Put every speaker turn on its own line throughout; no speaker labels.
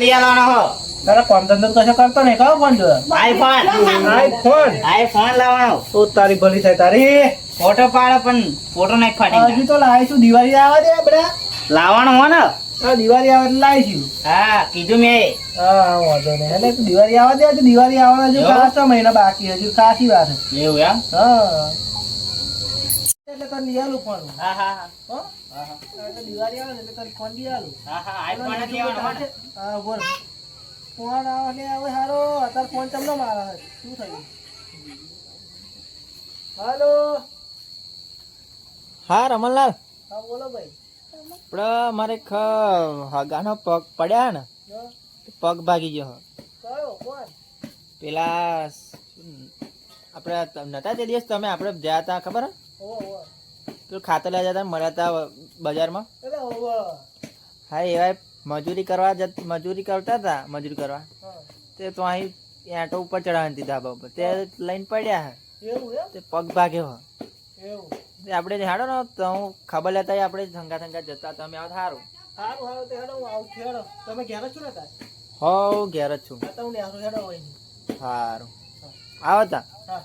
હો.
તારા કોમ ધંધો કશો કરતો નહીં કયો ફોન. જોયો
આઈફોન
આઈફોન
આઈફોન લાવવાનો.
તો તારી ભલી થાય તારી?
ફોટો પાડે પણ ફોટો નહીં ફાટી
હજી તો લાવીશું દિવાળી આવે દે બધા
લાવવાનો હો ને.
હા દિવાળી આવે લાવીશું
હા કીધું મેં.
હા વાંધો નહીં. એટલે દિવાળી આવે દે દિવાળી આવવાના હજુ ખાસ મહિના બાકી હજુ ખાસી વાત
એવું એમ?
હા. એટલે તને લઈ પણ
હા હા હા.
હો?
હા, હા.
દિવાળી આવે એટલે તને ફોન લઈ
હા હા આઈફોન જ લેવાનો હો ને?
હા બોલ. ફોન આવે ને હવે હારો. અત્યારે ફોન તમને મારા શું થયું? હાલો.
હા રમણલાલ.
હા બોલો ભાઈ.
આપણે મારે એક હગાનો પગ પડ્યા ને પગ ભાગી ગયો
કયો? કોણ?
પેલા આપણે નતા તે દિવસ તમે આપણે ગયા હતા ખબર હે? પેલું ખાતર લેવા જતા મળ્યા હતા બજારમાં? હા એવા મજૂરી કરવા જત મજૂરી કરતા હતા મજૂરી કરવા. તે તો અહીં એટો ઉપર ચડાવવાની હતી ધાબા ઉપર. તે લઈને પડ્યા તે પગ ભાગ્યો તે આપણે હાડો ને તો હું ખબર લેતા આપણે ધંગા ધંગા જતા તમે આવો સારું
સારું સારું તો હેડો હું આવું છું તમે ઘેર જ છો ને તાર?
હો ઘેર જ છું.
હા હેડો હોય
સારું આવો તા.
હા.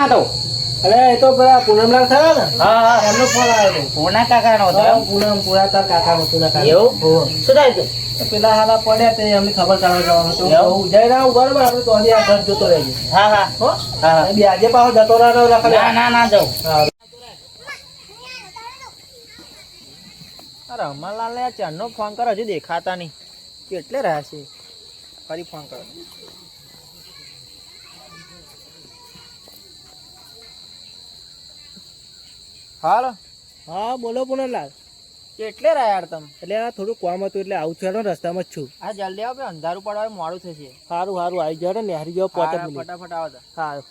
હા તો
અરે એ તો પેલા પૂનમલાલ ખરા ને?
હા હા.
એમનો ફોન આવ્યો. હતો
કોના કાકાનો હતો.
પૂનમ પૂરા તાર કાકાનો પૂરા કાકા
એવું? શું થાય છે?
પેલા હાલા પડ્યા તે અમને ખબર કાઢવા જવાનું હતું? હું જઈ રહ્યો બરોબર આપણે તો આ ઘર જતો રહેજે
હા હા.
હો? બી આજે પાછો જતો રહ્યો
ના ના ના જાઉં.
અરે રમણલાલ ને ચારનો ફોન કરો હજુ દેખાતા નહીં. કેટલે રહ્યા છે? ફરી ફોન કરો. હાલો.
હા બોલો પુનરલાલ
કેટલે રહ્યા યાર તમે?
એટલે આ થોડું કામ હતું એટલે આવું થયો રસ્તામાં જ છું.
આ જલ્દી આવો અંધારું પડવા મોડું થશે.
સારું સારું આવી જાવ ને નેહરી જાવ પોતે
ફટાફટ આવો.
સારું.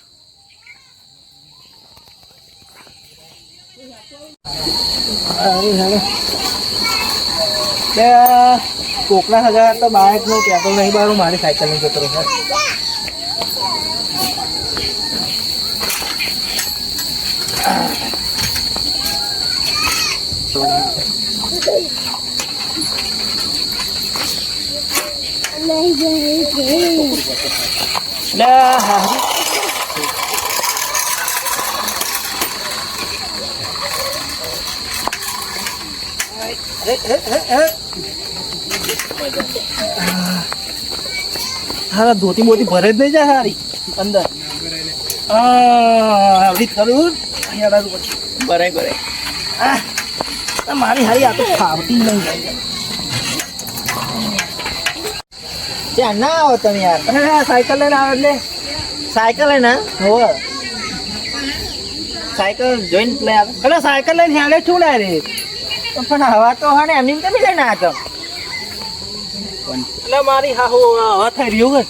કોકના હજાર તો બાઇકનું પેટ્રોલ નહીં બારું મારી સાયકલની જતો રહ્યો લે હા ધોતી મોતી ભરે જ નહીં જાય સારી અંદર આવી કરું
બરાય બરાય
મારી હારી આ તો ફાવતી નહીં.
ત્યાં ના આવો તમે યાર.
સાયકલ લઈને આવે એટલે.
સાયકલ લઈને
હોવે.
સાયકલ જોઈન લઈ આવે.
એટલે સાયકલ લઈને હેલે છું ને રે.
પણ હવા તો હા ને એમની કેમ લઈને આવ્યા
એટલે મારી હા હો હવા થઈ રહ્યું હોય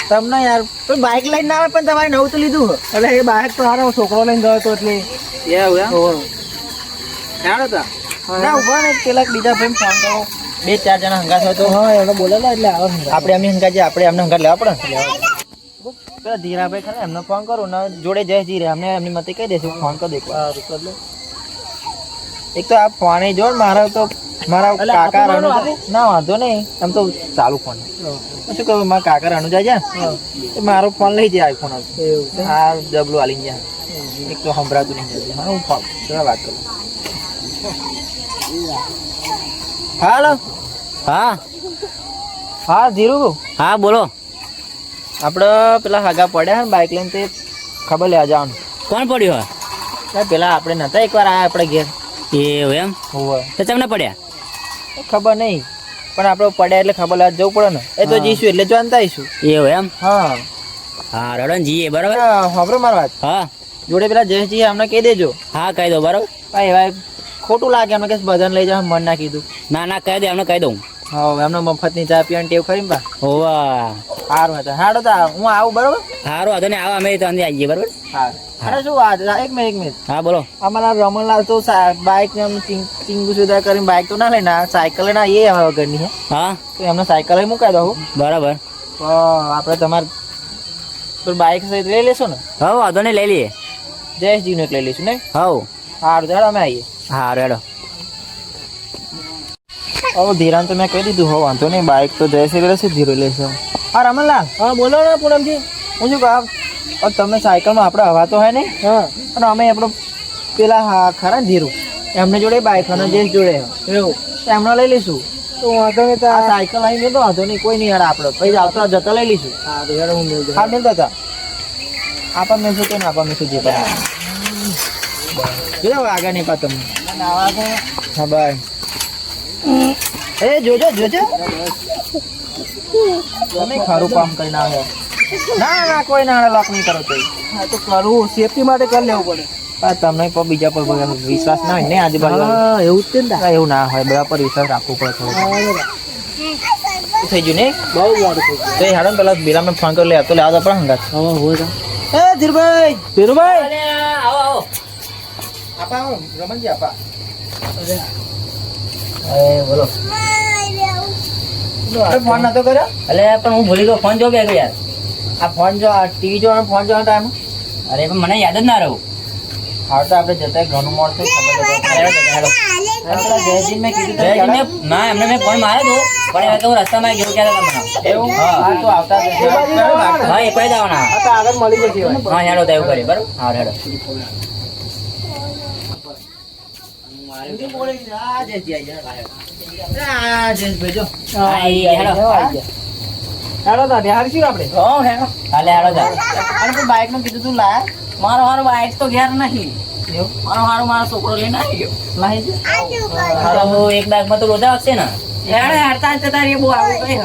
તમે તમને યાર તો બાઇક લઈને ના આવે પણ તમારે નવું તો લીધું
એટલે એ બાઇક તો હારો છોકરો લઈને ગયો હતો એટલે.
એવું એમ. હેડો તા. ના ઊભા ને પેલા બીજા ભાઈ ફોન કરો. બે ચાર જણા હંગાત હોય તો.
હા એમને બોલેલા એટલે
આપણે એમની હંગાત છે આપણે એમને હંગાત લેવા પડે પેલા ધીરાભાઈ ખરા એમને ફોન કરો ને જોડે જય ધીરે અમને એમની મતે કહી દેશું ફોન કરી દેખો
સારું,
એક તો આ ફોન જો મારા તો મારા કાકા રાણુ ના વાંધો નહીં. એમ તો ચાલુ ફોન શું કહું મારા કાકા રાણુ જાય છે. મારો ફોન લઈ જાય આઈફોન આ ડબલું આલી ગયા એક તો સંભળાતું નહીં. હું ફોન વાત કરું. હાલો.
હા.
હા ધીરુ
હા બોલો.
આપણે પેલા હાગા પડ્યા ને બાઇક લઈને તે ખબર લેવા જવાનું.
કોણ પડ્યું
હોય? પેલા આપણે નતા એકવાર આયા આપણે ઘેર.
એવું એમ? તો તમને પડ્યા?
ખબર નહીં. પણ આપણે પડ્યા એટલે ખબર લેવા જવું પડે ને. એ તો. જઈશું એટલે જાણતા આવીશું.
એવું એમ?
હા.
હા રડન જીએ બરાબર?
સાંભળો મારી વાત.
હા.
જોડે પેલા જયેશજી અમને કહી દેજો.
હા કહી દો બરાબર?
હા એવા ખોટું લાગે એમને કે બધાને લઈ જવા મન ના કીધું
ના ના કહી દે એમને કહી દઉં.
હા એમને મફતની ચા પીવાની ટેવ ખરી ને બા?
હોવા.
સારું હતા હાડો તો હું આવું બરોબર?
સારું હતો ને આવા અમે તો અંદર આવીએ બરાબર?
હા. અરે શું વાત એક મિનિટ એક મિનિટ.
હા બોલો.
અમારા રમણલાલ તો બાઇક ને આમ સુધા કરીને બાઇક તો ના લઈને ના સાયકલ ના એ હવે વગરની હે.
હા.
તો એમને સાયકલ લઈ મુકાઈ દઉં
બરાબર.
આપણે તમારે બાઇક સહિત લઈ લેશો ને?
હા વાંધો નહીં લઈ લઈએ.
જયેશજીનું એક લઈ લઈશું ને
હા
સારું ચાલો અમે આવીએ
હા રેડો.
ઓ ધીરાને તો મેં કહી દીધું હો વાંધો નહીં બાઇક તો જયશ્રી રહેશે ધીરો લેશે હા રમણલાલ.
હા બોલો ને પૂનમજી.
હું શું કહું? તમે સાયકલમાં આપણે હવા તો હોય નહીં
હા.
અને અમે આપણો પેલા હા ખરા ને ધીરું? એમને જોડે બાઇક અને જે જોડે.
એવું.
એમને લઈ લઈશું.
તો વાંધો નહીં
આ સાયકલ આવી મેં તો વાંધો નહીં કોઈ નહીં યાર આપણે. પછી આવતા જતા લઈ લઈશું.
હા તો હું મેળ દઉં.
હા મેળતા હતા આપણને શું કે આપણને શું જે આગળ નહીં પા તમને હા બાય એ જોજો જોજો. તમે ખરું કામ કરીને આવ્યો. ના ના કોઈ ના લોક નહીં કરો તો
હા તો કરવું સેફટી માટે કરી લેવું પડે.
આ તમને પણ બીજા પર વિશ્વાસ ના હોય ને આજુબાજુ
એવું જ છે ને
એવું ના હોય બધા પર વિશ્વાસ રાખવો પડે થોડો થઈ ગયું ને?
બહુ મોડું થઈ
તો એ હાડો ને પેલા બીરા મેં ફોન કરી લે તો લેવા તો પણ હંગાત.
ગયું હવે હોય
એ ધીરભાઈ!
ધીરુભાઈ!
આવો
આપા આવો રમણજી આપા એ બોલો અરે ફોન નતો કર્યો?
એટલે પણ હું ભૂલી ગયો. ફોન જો બે યાર.
આ ફોન જો આ ટીવી જોવાનો ફોન જોવાનો ટાઈમ
અરે પણ મને યાદ જ ના રહું.
હાલ તો આપણે જતા ઘણું મોડ થઈ ખબર નથી
અરે હેડો, હેડો.
મેં કીધું તમે
ના એમને મેં ફોન માર્યો હતો પણ એ કે હું રસ્તામાં ગયો ક્યારે તમને
એવું?
હા.
હા તો આવતા
હા એ કોઈ દાવના
આ આગળ મળી જશે
હા હેડો તો એવું કરી બરોબર? હા હેડો
આ જયજી આઈ ગયા. આ જયેશભાઈ જો.
હા, એ હેડો.
તો હારશું આપણે
હો હેડો. હાલે હેડો જાઓ.
અને તું બાઇકનું કીધું તું લા
મારો હારો બાઈક તો ઘેર નહીં. મારો હારો મારો છોકરો લઈને આવી ગયો. હારો હું એક બેગમાં તો રોજા આવશે ને.
હેડે. હેડતા જતા રહીએ બહુ આવું કઈ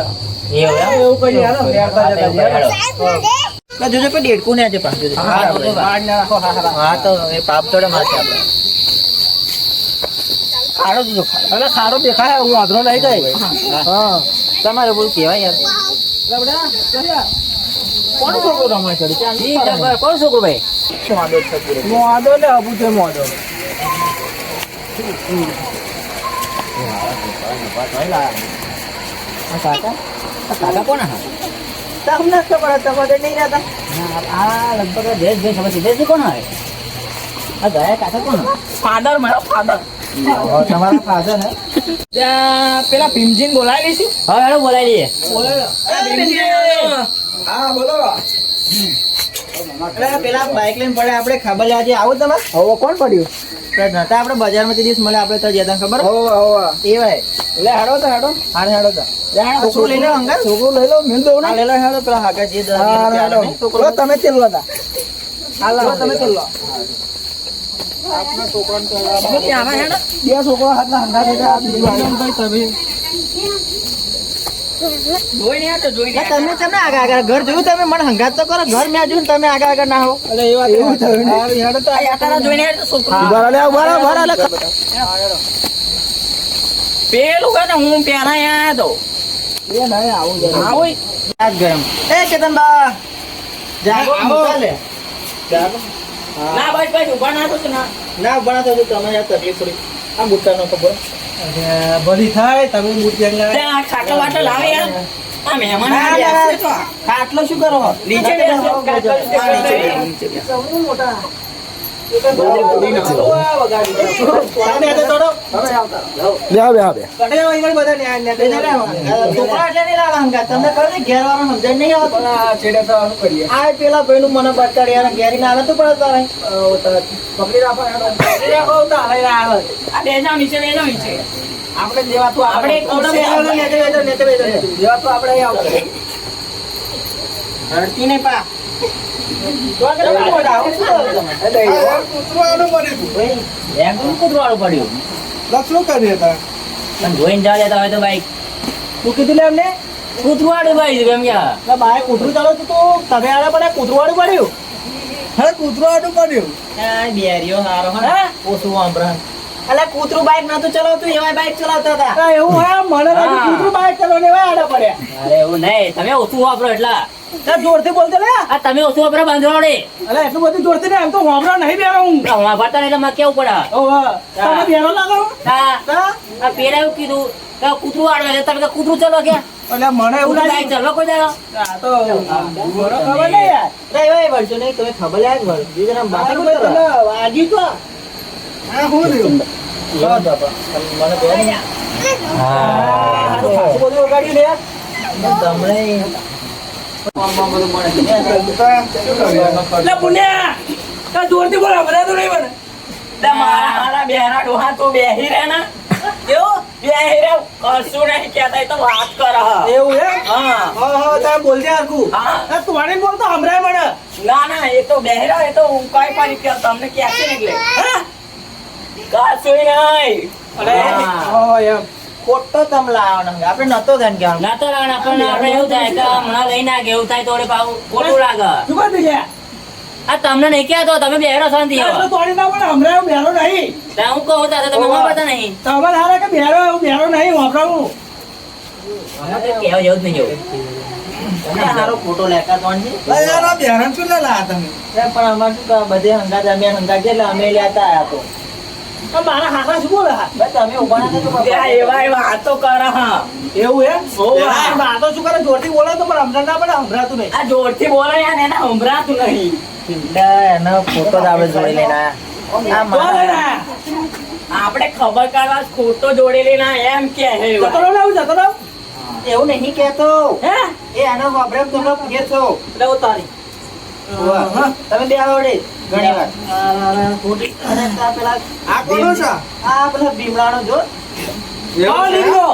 એવું
કરી હેડો હેડતા જતા હેડો.
ના, જોજો પણ દેડકું ને આજે પાછું
હા,
તો એ પાપ તોડે માથે આપણે ખાડો જોજો.
અરે ખારો દેખાય હું વાંધો નહીં કઈ હા
તમારે બોલું કહેવાય યાર
કોણ છોકરો તમારે ચાલ,
કોણ છોકરો ભાઈ
પૂરો.
ને અબુ છે
કાકા
કાકા કોણ હા
તમને ખબર હતી, તમે તો નહીં રહેતા.
આ લગભગ દેશભાઈ ખબર છે દેશ કોણ હોય આ ગયા કાકા કોણ
ફાધર મારો ફાધર
તમારા ફાધર હે.
ત્યાં પેલા ભીમજીન બોલાવી લઈશું.
હવે હેડો બોલાવી લઈએ.
હા બોલો. અરે પેલા બાઇક લઈને પડે આપણે ખબર લે આજે આવો તમે?
હવે કોણ પડ્યું?
નતા આપણે બજારમાં દિવસ મળે આપણે તો જતા ખબર?
હવે હો
એ ભાઈ.
એટલે હાડો તો હેડો.
હાડે હાડો તો. છોકરું લઈ લો હંગાર
છોકરો લઈ લો મિલ દઉં ને
હા લઈ લો હેડો પેલા હાગા જે
હા,
ને, છોકરો
તમે તેલ હતા.
હાલો,
તમે તેલ લો બે છોકરો હાથના હંગા થઈ ગયા બીજું ભાઈ તમે
ના, તમે તમે આગળ આગળ ઘર જોયું તમે મને હંગાત તો કરો ઘર મેં જોયું તમે આગળ આગળ ના હો.
અરે એ વાત એવું થયું ને? તો
યાત્રા જોઈને હેડો છોકરો
ઊભા લે ઊભા લે ઊભા લે.
પેલું કે હું પેલા આયા તો.
એ નહીં આવું જરા.
આવો
આજ ગરમ. એ કેતનબા જાગો.
આવો.
જાગો.
ના બસ બસ ઊભા ના ના.
ના તો તમે યાર તકલીફ થોડી. આ બુટ્ટા નો ખબર.
અરે, થાય તમે મૂર્તિ આગળ આવે.
ખાટલો વાટલો લાવે યાર
ખાટલો શું કરો?
નીચે
મોટા
મને આવે તો તારે
પકડી તો.
આ બે જાવ નીચે બે જાવ
આપણે જેવાતું
આપણે
નેચે.
જેવાતું આપણે.
નહીં પા
કૂતરું
બાઈક
નતું ચલાવતું એવાય બાઈક ચલાવતા હતા.
એવું મને કૂતરું બાઈક ચાલો ને એવા પડ્યા
એવું નહીં. તમે ઓછું વાપરો એટલા.
જોરથી બોલતો લે.
આ તમે ઓછું વાપરો બાંધવાડે
અલે એટલું બધું જોરથી ને એમ તો હોમરા નહીં બેરો હું.
વાપરતા નહીં એટલે કેવું પડે?
ઓહો, તમે બેરો લાગો હા?
આ પેલા એવું કીધું. કે કૂતરું વાળવે છે તમે કૂતરું ચલો કે
એટલે મને એવું
કૂતરું ચલો કોઈ દાડો.
આ તો ખબર નહીં યાર.
રે, ભાઈ, વળશો નહીં, તમે ખબર લે વળ. બીજા નામ બાતે કોઈ
તમે વાગ્યું તો હા હું રહ્યું?
લો તો મને કહો હા.
ખાસું બધું લે
તમને
જોરથી બોલ હમણાં તો નહીં મને મારા મારા ડોહા તો બેહી રહે ને. કેવું? બેહી રહે કશું નહીં કહેતા તો વાત કરે
એવું હે
હા.
હા હા તારે બોલજે હરખું
હા.
તું વાણીને બોલતો હમણાં મને.
ના ના એ તો બેહરા એ તો હું કઈ પણ કે તમને ક્યાંથી છે ને હા? કશું નહીં.
અરે.
હા
એમ.
ખોટો તમ લાવવાનો આપણે નતો ધ્યાન કહેવાનું.
નતો આપણે એવું થાય કે હમણાં લઈ નાખે એવું થાય તોડે વળી ખોટું લાગે.
શું કરી લે
આ તમને નહીં કહેતો તમે બેહરો શાંતિ
તો તોડી ના પણ હમણાં એવું બેરો નહીં.
ત્યાં હું કહું તારે તમે વાપરતા નહીં.
તમારે હારે કે બેરો એવું બેરો નહીં વાપરાવું.
તો કહેવા જેવું જ નહીં જેવું
આ શું તમે?
પણ અમારે શું બધે હંગાત અમે હંગાત છે એટલે અમે લેતા આયા તો.
મારા હાથા શું બોલે હા
તમે ઊભા ના
એવા એવા વાતો કરે હા.
એવું એમ?
ઓવા.
શું કરે? જોરથી બોલે તો પણ સમજણ ના પડે સંભળાતું નહીં.
આ જોરથી બોલે યાર એને સંભળાતું નહીં.
એનો ફોટો જ આપણે જોડી
ખબર કાઢવા ખોટો જોડેલી ના એમ કે હે
જતો રહો ને જતો રહો.
એવું નહીં કેતો.
હે?
એ એનો વાપરે તમે કેતો
એટલે ઉતારી.
તમે બે આવડે ઘણી વાર.
ખોટી
અને પેલા
આ કોનો છે?
આ પેલા ભીમલાનો જો.
લીમડો.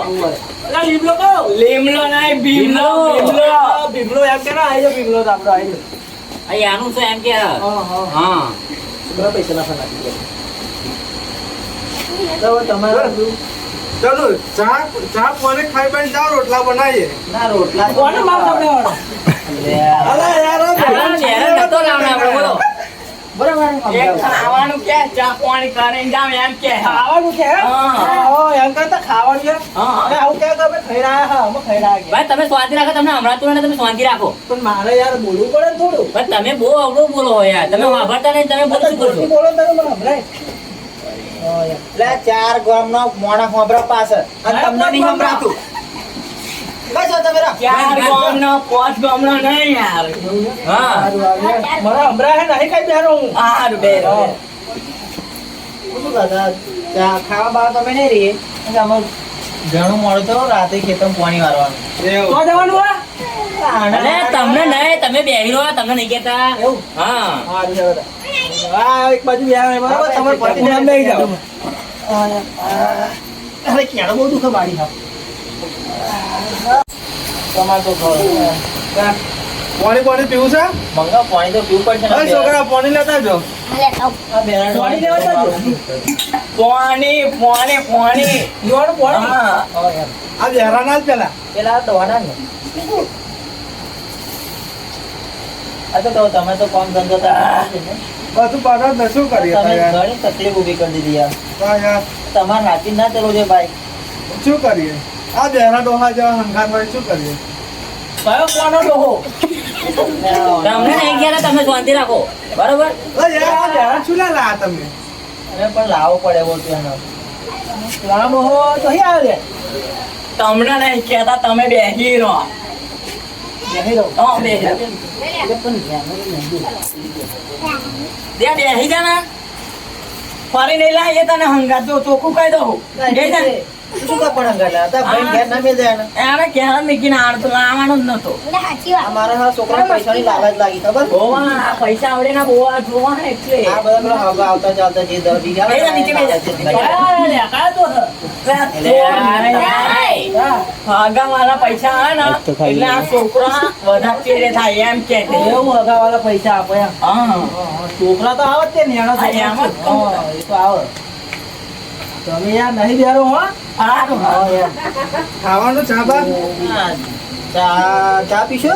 અલા લીમડો કહો.
લીમલો નહીં ભીમલો. ભીમલો
ભીમડો એમ કે ના આઈ ભીમડો તો આપણો આઈ
અહીં આનું શું એમ કે.
હા હા.
હા.
પૈસા નાખી
તમારે
ચાલો ચા ચા પાણી ખાઈ બાઈ ના રોટલા બનાવીએ.
ના રોટલા
કોને માર
તમને.
અલા યાર
ચહેરો નતો લાવવાનો આપણે બોલો.
બરાબર
એક ખાવાનું કે ચા પાણી કરીને જાવ એમ કે.
ખાવાનું કે?
હા.
હા એમ કરતા ખાવાનું કે
હા.
અરે આવું કે અમે ખાઈ રહ્યા હા અમે ખાઈ રહ્યા
ભાઈ તમે સ્વાદી રાખો તમને હમણાં ને તમે સ્વાદી રાખો.
પણ મારે યાર બોલવું પડે થોડું.
પણ તમે બહુ અવળું બોલો યાર. તમે વાપરતા નહીં તમે બોલો શું
બોલો તમે મને સંભળાય.
એટલે ચાર ગામનો મોણા હોંભરા પાસે અને તમને નહીં સંભળાતું બસ તમે
પાંચ નહીં યાર. હા.
નહીં બેરો હું.
શું? ખાવા બાવા તમે નહીં રહીએ? અમારું ઘણું મોડું તો રાતે ખેતરમાં પાણી વારવાનું?
અરે તમને નહીં તમે બેહી રહો તમને નહીં
કેતા
હા.
એક બાજુ બરાબર? તમારે જાઓ. અરે, ક્યારે બહુ દુખે મારી હા.
તમારે તો
પાણી પાણી પીવું છે?
મંગા પાણી તો પીવું પડશે
છોકરા પાણી લેતા જો
આ બેરાનું
પાણી
પાણી પાણી પાણી.
પાણી?
હા.
હા, યાર.
આ બેરા જ પેલા?
પેલા દોડા ને. આ તો કહું તમે તો કામ ધંધો તો.
બધું પાછળ ને. શું કરીએ
તમે ઘણી તકલીફ ઊભી કરી દીધી યાર. તમારે રાતી ના ચલો છે ભાઈ.
શું કરીએ? આ બેરા ડોહા જેવા હંગાત હોય શું કરીએ?
કયો કોનો ડોહો?
તમને નહીં કહેતા તમે શાંતિ રાખો. બરોબર?
શું લે લાયા તમે?
અરે પણ લાવો પડે એવો ત્યાંનો
ડોહો તો અહીં આવે
તમને નહીં કહેતા તમે બેસી રહો.
બેહી
જા ને. ફરી નહીં લાવીએ તને હંગાતો ચોખ્ખું કહી દઉં.
ના ને.
એને. આણ તો ના ને
આવતા
ને છોકરા છે.
એવું હગાવાળા પૈસા આપે એમ.
હા.
છોકરા તો આવે તમે યાર નહીં બેરો હો હા, યાર.
ખાવાનું ચા બા
ચા ચા પીશો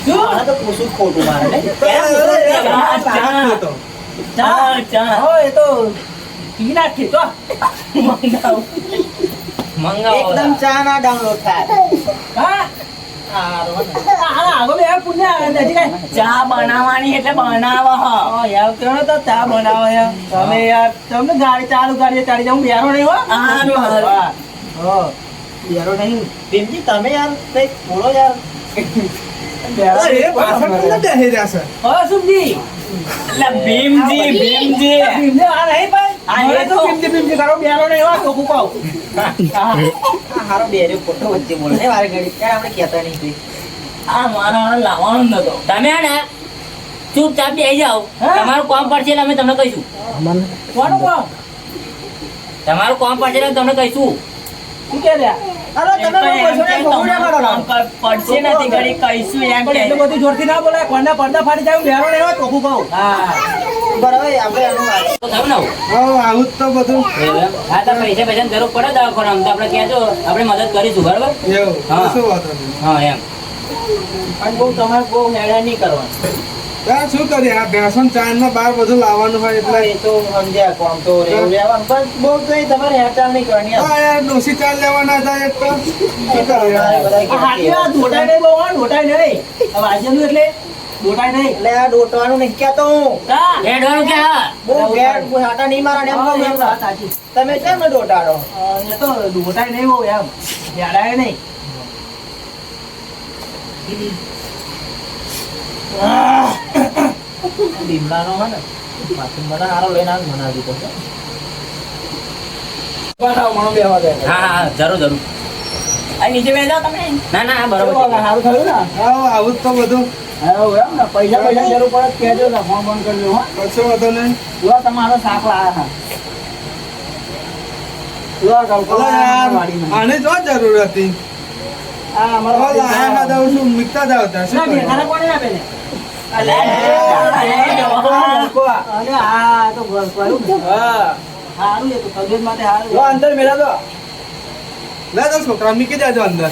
શું?
મારે તો પૂછવું ખોટું મારે ને.
ચા,
ચા
ચા. ચા ચા
હો, એ તો પી નાખી તો
મંગાવું.
મંગાવો
એકદમ ચા ના ડાઉનલોડ થાય
હા
ચા બનાવવાની એટલે બનાવો
યાર કેવો તો ચા બનાવો યાર તમે યાર તમને ગાડી ચાલુ ગાડી ચાલી જાઉં બેરો નહીં હો. બેરો નહીં
ભીમજી તમે યાર કંઈક બોલો યાર
ભીમજી. ભીમજી
ભીમને આ નહીં
આ
તો
તો
પીમતી પીમતી કરો બેરો ને એવા ચોખ્ખું કહું
આ હારો બેર્યો ખોટો વચ્ચે બોલે ને વારે ઘડી. ક્યારે આપણે કહેતા નહીં કોઈ.
આ મારા લાવવાનો નતો. તમે હે ને ચૂપચાપ બેસી જાઓ. તમારું કામ પડશે એટલે અમે તમને કહીશું.
કોનું કામ?
તમારું કામ પડશે એટલે તમને કહીશું.
શું કે અરે તમે
પડશે નથી ઘડી કહીશું એમ
પણ
કે
એટલું બધું જોરથી ના બોલાય કોણના પડદા ફાટી જાય બેરો ને ચોખ્ખું કહું. હા.
બરાબર આપણે એનું
તો થયું ને
હા આવું જ તો બધું.
હા તો પૈસા પૈસા જરૂર પડે દવાખાનામાં. તો આપણે કહેજો આપણે મદદ કરીશું બરાબર? હા.
શું
હા એમ.
પણ બહુ તમારે બહુ હેરાન નહીં કરવાનું.
ત્યાં શું કરીએ? આ ચાર ને બાર બધું લાવવાનું હોય એટલે
એ તો સમજ્યા કોમ તો રહેવું પણ બહુ તો તમારે હેરચાલ નહીં કરવાની.
હા યાર ડોસી લેવાના હતા એક તો.
હાથી આ નહીં બહુ નહીં. એટલે નહીં.
એટલે આ દોટવાનું નહીં કહેતો હું.
હા.
કે
બહુ ઘેર હાટા નહીં મારા એમ કહું એમ
સાચી.
તમે કેમ
અ, એ તો ઢોટાય નહીં બહુ એમ. ઝાડાય નહીં.
કશો વાંધો નહીં
જો તમારો શાક લાયા હા.
આને જો જરૂર હતી
આ અમારો
લાયા હતા શું મૂકતા જ આવતા
અને આ તો ને. તો
છોકરા મૂકી દેજો અંદર.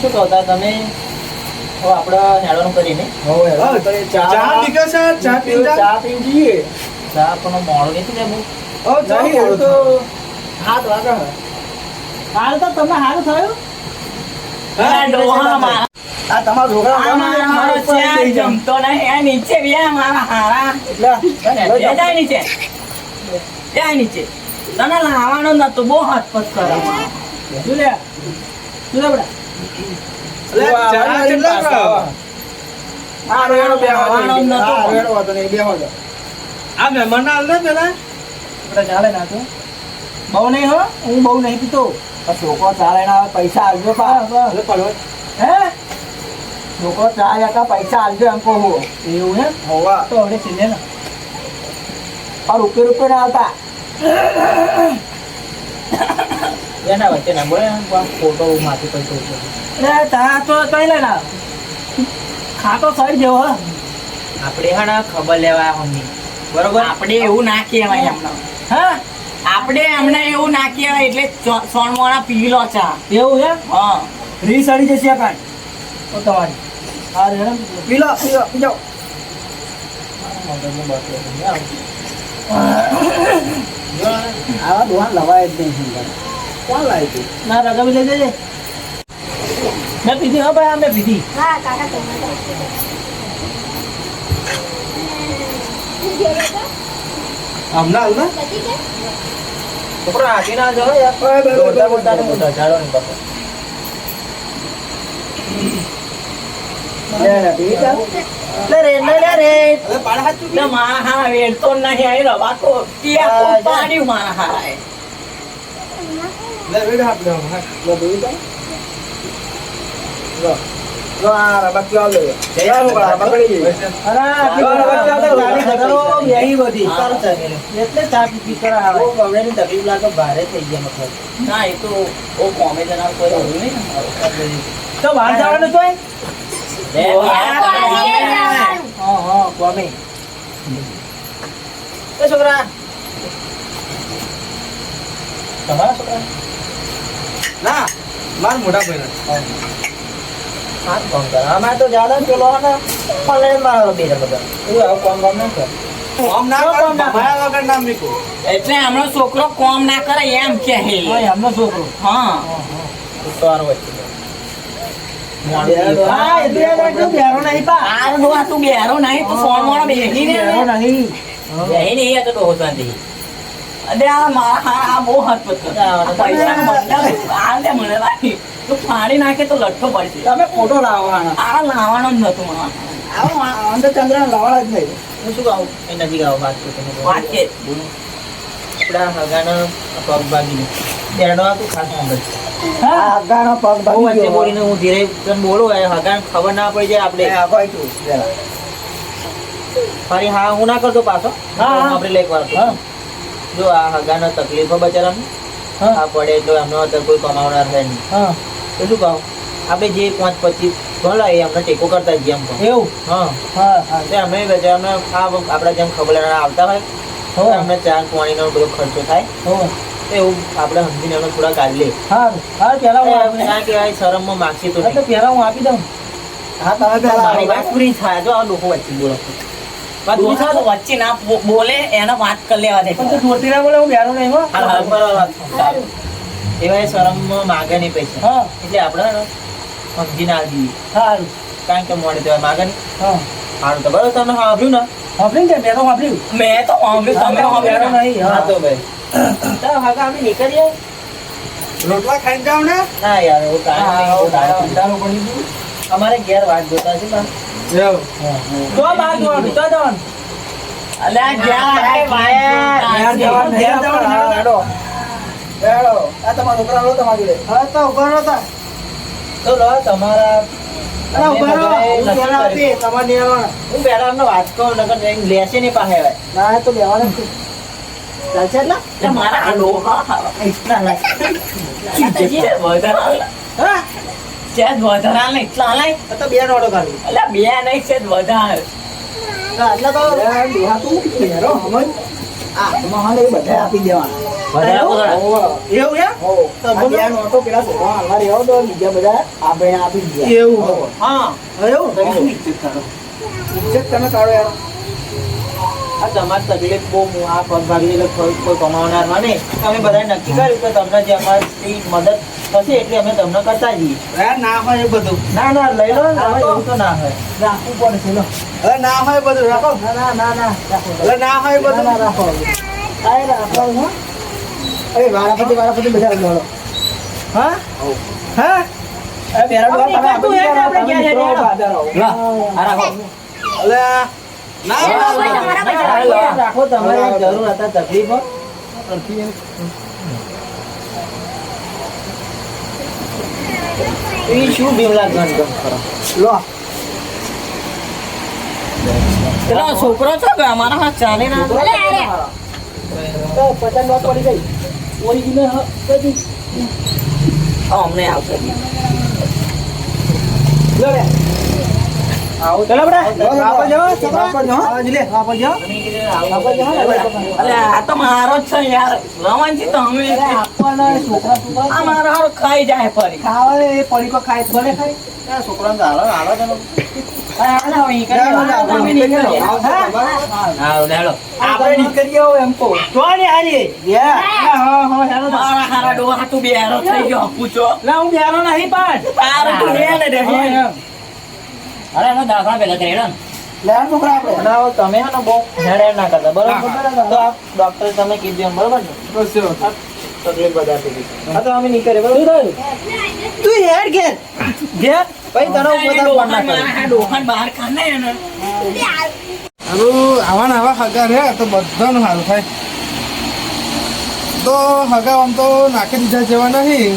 શું તમે આપણે હેડવાનું કરીને
ચા પીકે ચા જા.
ચા પણ મોડો નથી બહુ
હો, ચા
તો. હાથ વાગે. હારું તો તમને સારું થયું?
આ
તમારા છોકરા
આ ચા જમતો નહીં. આ નીચે બે મારા હારા. બે નીચે. નીચે. તને લાવવાનો નતો. બહુ કરે?
આ
મહેમાન ના પેલા?
ચાલે ના તો. બહુ નહીં હો? હું બહુ નહીં પીતો. છોકરો ચાલે આવે પૈસા આવજો પા. હે છોકરો ચા લેતા પૈસા આવજો એમ કહું એવું હે
હોવા.
તો હવે સીધે ને આ રૂપિયા રૂપિયા ના આવતા.
એના વચ્ચે ના બોલે પણ ફોટો માથે પૈસો.
એટલે તા તો કઈ લે ના ખાતો સડી જેવો હે.
આપણે હા ખબર લેવા મમ્મી બરોબર?
આપણે એવું ના કહેવાય એમને.
હા?
આપણે એમને એવું ના કહેવાય એટલે ત્રણ સોણવાળા પી લો ચા
એવું છે?
હા.
રીસ અડી જશે આ કાંઈ. તો તમારી. હા રેડો પીલો પીલો
પી લો પી જાઓ
આવા દોહાન લવાય જ નહીં
કોણ લાવી તું ના રગા લઈ જજે. મેં પીધી હા ભાઈ મેં પીધી.
હા કાકા તમે
હમણાં
છોકરો હાથી ના જવો યાર. દોડતા બોલતા ને મોટા ઝાડો ને પાછો.
લે.
એટલે
ચા પી પી કરા
બહુ તકલીફ લાગે ભારે થઈ ગયા મતલબ
ના એ તો બહુ કોમે જનાર કોઈ નહીં
તો બહાર જવાનું કોમી
તમારા છોકરા?
ના, માર મોટા ભાઈ
હા કોમ કરે અમારે તો જ્યાદા પેલો હે ને ઓનલાઈન મારો બે બધા એવું આવું કોમ કામ ના કરે
આમ ના કર, ભમાયા વગર ના મીકો.
એટલે હમણાં છોકરો કોમ ના કરે એમ કે હે.
હા એમનો છોકરો.
હા.
ઉતારો વચ્ચે મોડું
હા એટલે યાદ રાખજો બેરો નહીં પા.
આ ડોહા તું બેરો નહીં તો સોણ મોણો બેહી ને.
બેરો નહીં.
બેહી નહીં તો ડોહો શાંતિ. અરે આ મારા બહુ હાથ. પૈસા મને તું ફાડી નાખે તો લઠ્ઠો પડશે.
તમે ફોટો લાવવાનો.
આ લાવવાનો જ નતો મને.
આવો અંદર ચંદ્ર લવાળા જ નહીં.
હું શું કહું? એ નજીક આવો વાત કરો તમે
વાત કે
આપણા હગાનો પગ ભાગી બેરડો તો ખાસ સાંભળ
આ હગાનો પગ ભાગી
વચ્ચે
ગયો.
બોલીને હું ધીરે તને બોલું એ હગાને ખબર ના પડી જાય આપણે.
એ આગો આયતું,
ફરી હા હું ના કરતો પાછો?
હા, હા.
આપણે લેક વાર.
હા.
જો આ હગાનો તકલીફો બચારાને
હા.
પડે તો એમનો અત્યારે કોઈ કમાવનાર છે નહીં.
હા.
તો શું કહું? આપણે જે પાંચ પચીસ ભલા એ અમને ટેકો કરતા જઈએ એમ કહું.
એવું?
હા.
હા હા.
એટલે અમે આ આપણા જેમ ખબર આવતા હોય તો. અમને ચા પાણીનો બધો ખર્ચો થાય.
હો.
એવું આપણે સમજીને અમે થોડા કાઢ લે
હા હા પહેલા હું
ના કહેવાય શરમમાં માગશે તો
એટલે પહેલા હું આપી દઉં. હા તમે પહેલા
મારી વાત પૂરી થાય જો આ લોકો વચ્ચે બોલો.
વચ્ચે ના બોલે એના વાત કરી લેવા દે.
પણ તું જોતી ના બોલે હું બેરો નહીં હો.
એવાય શરમમાં માગે નહીં પૈસા.
હા.
એટલે આપણે ને સમજીને આ દઈએ
સારું.
કારણ કે મોડે તેવા માગે નહીં.
હા.
સારું તો બરાબર તમે સાંભળ્યું ને.
સાંભળ્યું ને મેં તો સાંભળ્યું.
મેં તો સાંભળ્યું તમે સાંભળ્યું
નહીં
હા. તો ભાઈ. તો હવે અમે નીકળીએ.
રોટલા ખાઈને જાવ ને.
ના યાર
હું
કાંઈ
એવું પડી ગયું.
અમારે ઘેર વાત જોતા છે ને
એવું
તો બહાર જવાનું, તો જવાનું.
અલ્યા
બહાર જવાનું,
ઘેર
જવાનું, હેડો. આ તમારા છોકરા લો તમારી જોડે. હા, તો ઊભા રહો તા.
તો લો તમારા
અલા, ઊભા રહો. હું પહેલા આપી, તમારે આવવાના.
હું પહેલા એમને વાત કહું નકર તો લેશે નહીં પાસે હવે
ના, તો બેવાનું ચાલશે એટલે?
એટલે મારા આ
ના, ના.
ચેજ
હા,
ચેજ વધારા ને એટલા લાય
તો બે નોડો ખાલી.
એટલે બે નહીં ચેજ વધારે
ના, એટલે તો તું બેરો, સમજ. આ, તમારે એ બધા આપી દેવાના.
વધારે આપો થોડા.
હોવે. એવું એમ? આ બે પેલા છોકરા હાલવા રહેવા દો, બીજા બધા આપણે આપી દઈએ. હોવે.
હા
એવું? શું ઇજ્જત કરો? ઇજ્જત તમે કાઢો યાર.
આ તમારી તકલીફ બહુ આ પગ કોઈ કોઈ કમાવનારમાં અમે બધાએ નક્કી કર્યું કે તમને જે અમારી મદદ થશે એટલે અમે તમને કરતા જઈએ
ના હોય એ બધું
ના ના લઈ લો ને હવે એવું તો ના હોય
રાખવું પડશે, લો.
અરે ના હોય બધું રાખો
ના, ના, ના, ના, રાખો.
ના હોય એ
ના,
બધું
રાખો. રાખો, હો. અરે, વારાફરતી, વારાફરતી બધા લડો. હા? હા? અરે, બેરા ડોહા, તમે આ બધી કરો, તમે નીકળો, બહાર
આ રાખો.
અરે ના
એ.
રાખો તમારે જરૂર હતા તકલીફો શું બીમલા ગણ ગણ કરો
લો.
પેલો છોકરો છો કે અમારા હાથ ચાલે ના
નોટ પડી ગઈ. ઓરિજિનલ હ- બધી.
અમને આવશે.
લો. ચલો બડા. વાપર જાઓ, ને બેટા.
અલે આ તો મારો જ છે યાર. રવાનજી તો અમે.
અરે, આપવાના છોકરા છોકરા
આ મારો હારો ખાઈ જાય ફરી.
ખાવા એ પડીકો ખાય ભલે ખાય.
છોકરાને હાલો
ચાલો,
દાખલા પેલા કરી હેડો ને.
લે છોકરા
તમે બહુ હેડ ના કરતા બરોબર ડોક્ટર તમે કીધું બરોબર તકલીફ થઈ તો અમે નીકળે બરોબર?
તું હેડ ઘેર. ઘેર. પછી તને ઉપર ના કરું.
મારા બહાર કાઢ ને
હારું આવા ને આવા હગા રે તો બધાનું સારું થાય. તો હગા આમ તો નાખી દીધા જેવા નહીં.